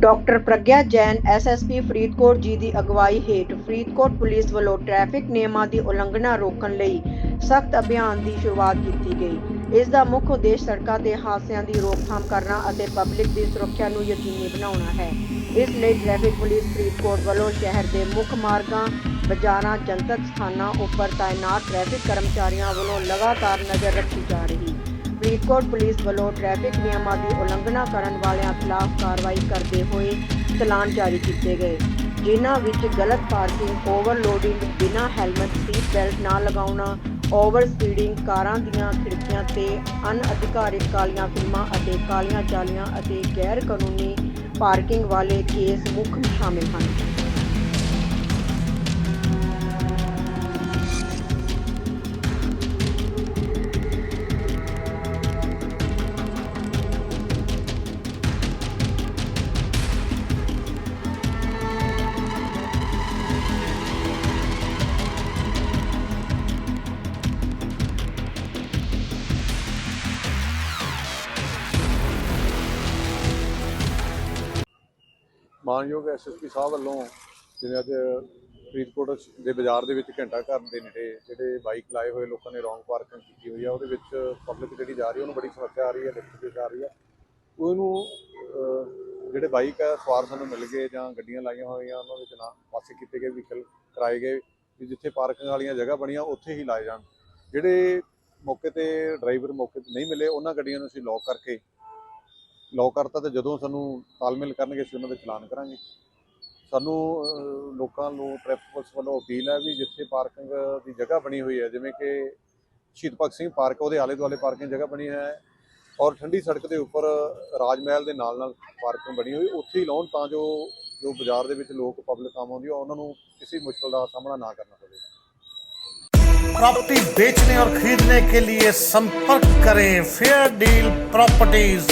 Doctor Pragya Jain SSP Faridkot ji ਦੀ ਅਗਵਾਈ ਹੇਠ ਫਰੀਦਕੋਟ ਪੁਲਿਸ ਵੱਲੋਂ ਟ੍ਰੈਫਿਕ ਨਿਯਮਾਂ ਦੀ ਉਲੰਘਣਾ ਰੋਕਣ ਲਈ ਸਖਤ ਅਭਿਆਨ ਦੀ ਸ਼ੁਰੂਆਤ ਕੀਤੀ ਗਈ। ਇਸ ਦਾ ਮੁੱਖ ਉਦੇਸ਼ ਸੜਕਾਂ ਤੇ ਹਾਦਸਿਆਂ ਦੀ ਰੋਕਥਾਮ ਕਰਨਾ ਅਤੇ ਪਬਲਿਕ ਦੀ ਸੁਰੱਖਿਆ ਨੂੰ ਯਕੀਨੀ ਬਣਾਉਣਾ ਹੈ। ਇਸ ਲਈ ਟ੍ਰੈਫਿਕ ਪੁਲਿਸ ਫਰੀਦਕੋਟ ਵੱਲੋਂ ਸ਼ਹਿਰ ਦੇ ਮੁੱਖ ਮਾਰਗਾਂ, ਬਾਜ਼ਾਰਾਂ, ਜਨਤਕ ਸਥਾਨਾਂ ਉੱਪਰ ਤਾਇਨਾਤ ਟ੍ਰੈਫਿਕ ਕਰਮਚਾਰੀਆਂ ਵੱਲੋਂ ਲਗਾਤਾਰ ਨਜ਼ਰ ਰੱਖੀ ਜਾ ਰਹੀ ਫਰੀਦਕੋਟ ਪੁਲਿਸ ਵੱਲੋਂ ਟ੍ਰੈਫਿਕ ਨਿਯਮਾਂ ਦੀ ਉਲੰਘਣਾ ਕਰਨ ਵਾਲਿਆਂ ਖਿਲਾਫ ਕਾਰਵਾਈ ਕਰਦੇ ਹੋਏ ਚਲਾਨ ਜਾਰੀ ਕੀਤੇ ਗਏ, ਜਿਨ੍ਹਾਂ ਵਿੱਚ ਗਲਤ ਪਾਰਕਿੰਗ, ਓਵਰਲੋਡਿੰਗ, ਬਿਨਾਂ ਹੈਲਮਟ, ਸੀਟ ਬੈਲਟ ਨਾ ਲਗਾਉਣਾ ਓਵਰ ਸਪੀਡਿੰਗ ਕਾਰਾਂ ਦੀਆਂ ਖਿੜਕੀਆਂ ਤੇ ਅਨਅਧਿਕਾਰਿਤ ਕਾਲੀਆਂ ਫਿਲਮਾਂ ਅਤੇ ਕਾਲੀਆਂ ਜਾਲੀਆਂ ਅਤੇ ਗੈਰ ਕਾਨੂੰਨੀ ਪਾਰਕਿੰਗ ਵਾਲੇ ਕੇਸ ਮੁੱਖ ਸ਼ਾਮਿਲ ਹਨ। ਮਾਨਯੋਗ ਐਸਐਸਪੀ ਸਾਹਿਬ ਵੱਲੋਂ ਜਿਵੇਂ ਅੱਜ ਫਰੀਦਕੋਟ ਦੇ ਬਾਜ਼ਾਰ ਦੇ ਵਿੱਚ ਘੰਟਾ ਘਰ ਦੇ ਨੇੜੇ ਜਿਹੜੇ ਬਾਈਕ ਲਾਏ ਹੋਏ ਲੋਕਾਂ ਨੇ ਰੋਂਗ ਪਾਰਕਿੰਗ ਕੀਤੀ ਹੋਈ ਆ, ਉਹਦੇ ਵਿੱਚ ਪਬਲਿਕ ਜਿਹੜੀ ਜਾ ਰਹੀ ਹੈ ਉਹਨੂੰ ਬੜੀ ਸਮੱਸਿਆ ਆ ਰਹੀ ਹੈ ਦਿੱਕਤ ਆ ਰਹੀ ਹੈ ਉਹਨੂੰ ਜਿਹੜੇ ਬਾਈਕ ਆ, ਸਵਾਰ ਸਾਨੂੰ ਮਿਲ ਗਏ ਜਾਂ ਗੱਡੀਆਂ ਲਾਈਆਂ ਹੋਈਆਂ, ਉਹਨਾਂ ਵਿੱਚ ਨਾ ਪਾਸੇ ਕੀਤੇ ਗਏ ਵਹੀਕਲ ਕਰਾਏ ਗਏ, ਵੀ ਜਿੱਥੇ ਪਾਰਕਿੰਗ ਵਾਲੀਆਂ ਜਗ੍ਹਾ ਬਣੀਆਂ, ਉੱਥੇ ਹੀ ਲਾਏ ਜਾਣ। ਜਿਹੜੇ ਮੌਕੇ ਤੇ ਡਰਾਈਵਰ ਮੌਕੇ ਤੇ ਨਹੀਂ ਮਿਲੇ, ਉਹਨਾਂ ਗੱਡੀਆਂ ਨੂੰ ਅਸੀਂ ਲੌਕ ਕਰਕੇ ਲੌਕ ਕਰਤਾ ਤੇ ਜਦੋਂ ਸਾਨੂੰ ਤਾਲਮੇਲ ਕਰਨਗੇ ਅਸੀਂ ਉਹਨਾਂ ਦੇ ਚਲਾਨ ਕਰਾਂਗੇ ਸਾਨੂੰ ਅਹ, ਲੋਕਾਂ ਨੂੰ ਟ੍ਰੈਫਿਕ ਪੁਲਿਸ ਵੱਲੋਂ ਅਪੀਲ ਹੈ ਵੀ ਜਿੱਥੇ ਪਾਰਕਿੰਗ ਦੀ ਜਗ੍ਹਾ ਬਣੀ ਹੋਈ ਹੈ ਜਿਵੇਂ ਕਿ ਸ਼ਹੀਦ ਭਗਤ ਸਿੰਘ ਪਾਰਕ ਉਹਦੇ ਆਲੇ ਦੁਆਲੇ ਪਾਰਕਿੰਗ ਜਗ੍ਹਾ ਬਣੀ ਹੈ ਔਰ ਠੰਡੀ ਸੜਕ ਦੇ ਉੱਪਰ ਰਾਜ ਮਹਿਲ ਦੇ ਨਾਲ ਨਾਲ ਪਾਰਕਿੰਗ ਬਣੀ ਹੋਈ ਉੱਥੇ ਹੀ ਲਾਉਣ ਤਾਂ ਜੋ ਜੋ ਬਾਜ਼ਾਰ ਦੇ ਵਿੱਚ ਲੋਕ ਪਬਲਿਕ ਆਮ ਆਉਂਦੀ ਆ ਉਹਨਾਂ ਨੂੰ ਕਿਸੇ ਮੁਸ਼ਕਲ ਦਾ ਸਾਹਮਣਾ ਨਾ ਕਰਨਾ ਪਵੇ प्रॉपर्टी बेचने और खरीदने के लिए संपर्क करें फेयर डील प्रॉपर्टीज